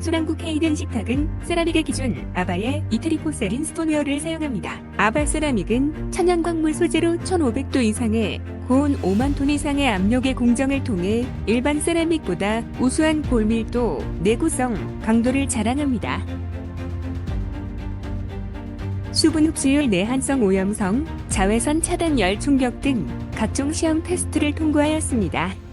수랑국 헤이든 식탁은 세라믹의 기준 아바의 이트리포세린 스톤웨어를 사용합니다. 아바 세라믹은 천연광물 소재로 1500도 이상의 고온 5만 톤 이상의 압력의 공정을 통해 일반 세라믹보다 우수한 골밀도, 내구성, 강도를 자랑합니다. 수분 흡수율 내한성 오염성, 자외선 차단 열 충격 등 각종 시험 테스트를 통과하였습니다.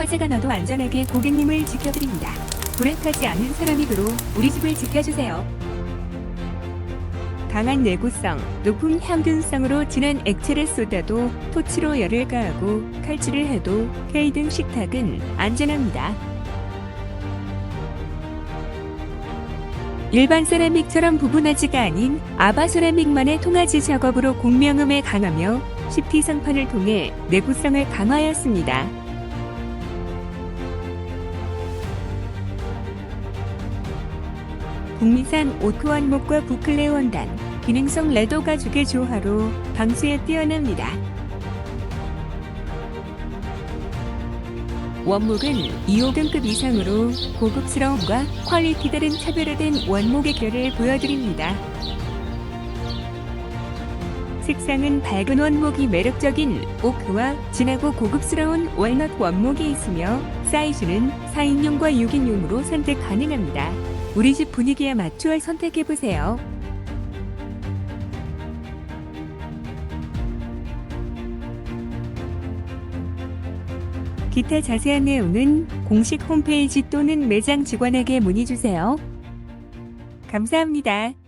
화재가 나도 안전하게 고객님을 지켜드립니다. 불에 타지 않는 세라믹으로 우리 집을 지켜주세요. 강한 내구성, 높은 향균성으로 진한 액체를 쏟아도 토치로 열을 가하고 칼질을 해도 케이든 식탁은 안전합니다. 일반 세라믹처럼 부분하지가 아닌 아바 세라믹만의 통화지 작업으로 공명음에 강하며 10T 상판을 통해 내구성을 강화하였습니다. 북미산 오크 원목과 부클레 원단, 기능성 레더 가죽의 조화로 방수에 뛰어납니다. 원목은 2호등급 이상으로 고급스러움과 퀄리티 다른 차별화된 원목의 결을 보여드립니다. 색상은 밝은 원목이 매력적인 오크와 진하고 고급스러운 월넛 원목이 있으며 사이즈는 4인용과 6인용으로 선택 가능합니다. 우리 집 분위기에 맞추어 선택해보세요. 기타 자세한 내용은 공식 홈페이지 또는 매장 직원에게 문의주세요. 감사합니다.